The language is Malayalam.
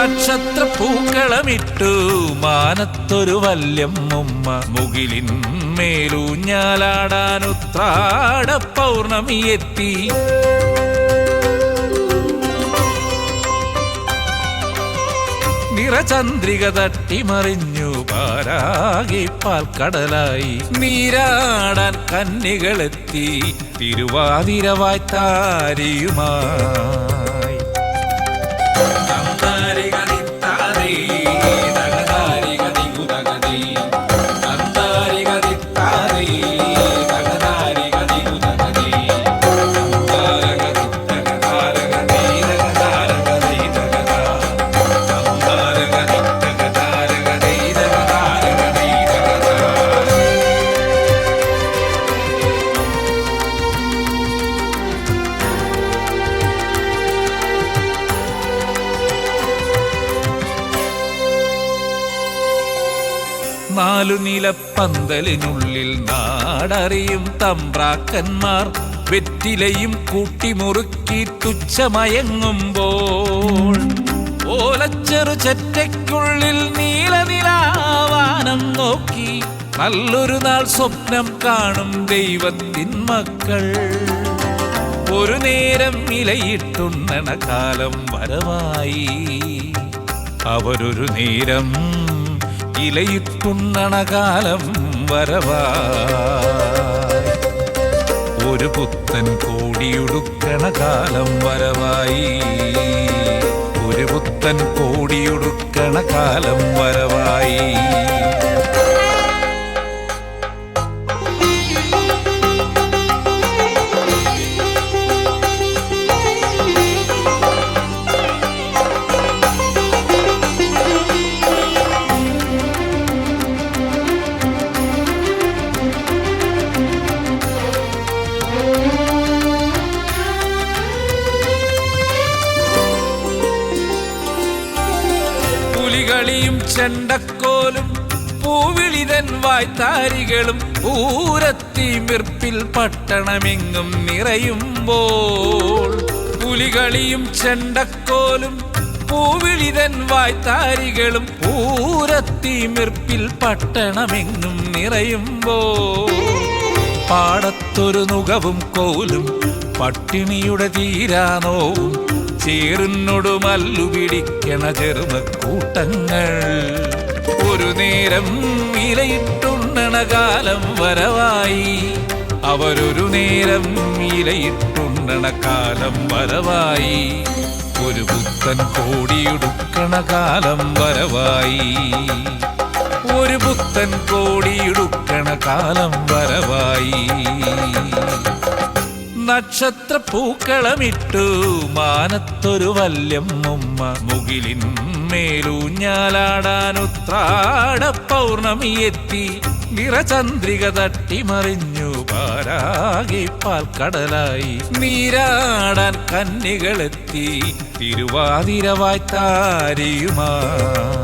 നക്ഷത്ര പൂക്കളമിട്ടു മാനത്തൊരു ഉമ്മ. മുകിലിൻ മേലൂഞ്ഞാലാടാനുത്രാട പൗർണമിയെത്തി നിറചന്ദ്രിക തട്ടിമറിഞ്ഞു. പാരാകി പാൽക്കടലായി. നീരാടാൻ കന്നികളെത്തി. തിരുവാതിരവായി താരിയുമായി നാലു പന്തലിനുള്ളിൽ നാടറിയും തമ്പ്രാക്കന്മാർ. വെറ്റിലയും കൂട്ടിമുറുക്കി തുച്ഛമയങ്ങുമ്പോൾ ഓലച്ചെറു ചെറ്റയ്ക്കുള്ളിൽ നീലനിലാവാനം നോക്കി നല്ലൊരു നാൾ സ്വപ്നം കാണും ദൈവത്തിൻ മക്കൾ. ഒരു നേരം ഇലയിട്ടുണ്ണണ കാലം വരവായി. അവരൊരു നേരം ഇലയിട്ടുണ്ണണ കാലം വരവാ. ഒരു പുത്തൻ കോടിയുടുക്കണ കാലം വരവായി. ഒരു പുത്തൻ കോടിയുടുക്കണ കാലം വരവായി. പുലികളിയും ചെണ്ടക്കോലും പൂവിളിതൻ വായ്ത്താരികളും പൂരത്തി വിർപ്പിൽ പട്ടണമെങ്ങും നിറയുമ്പോൾ. പുലികളിയും ചെണ്ടക്കോലും പൂവിളിതൻ വായ്ത്താരികളും പൂരത്തി വിർപ്പിൽ പട്ടണമെങ്ങും നിറയുമ്പോൾ. പാടത്തൊരു നുകവും കോലും പട്ടിണിയുടെ തീരാനോവും ചേറിനോട് മല്ലു പിടിക്കണ ചെറുമക്കൂട്ടങ്ങൾ ഒരു നേരം ഇലയിട്ടുണ്ണണ കാലം വരവായി. അവരൊരു നേരം ഇലയിട്ടുണ്ണണ കാലം വരവായി. ഒരു പുത്തൻ കോടിയെടുക്കണ കാലം വരവായി. ഒരു പുത്തൻ കോടിയെടുക്കണ കാലം വരവായി. നക്ഷത്ര പൂക്കളമിട്ടു മാനത്തൊരു വല്യമ്മ മുകിലിൻ മേലൂഞ്ഞാലാടാനുത്രാട പൗർണമി എത്തി നിറചന്ദ്രിക തട്ടിമറിഞ്ഞു. പാരാകി പാൽക്കടലായി നീരാടാൻ കന്നികളെത്തി. തിരുവാതിരവായി താരിയുമായി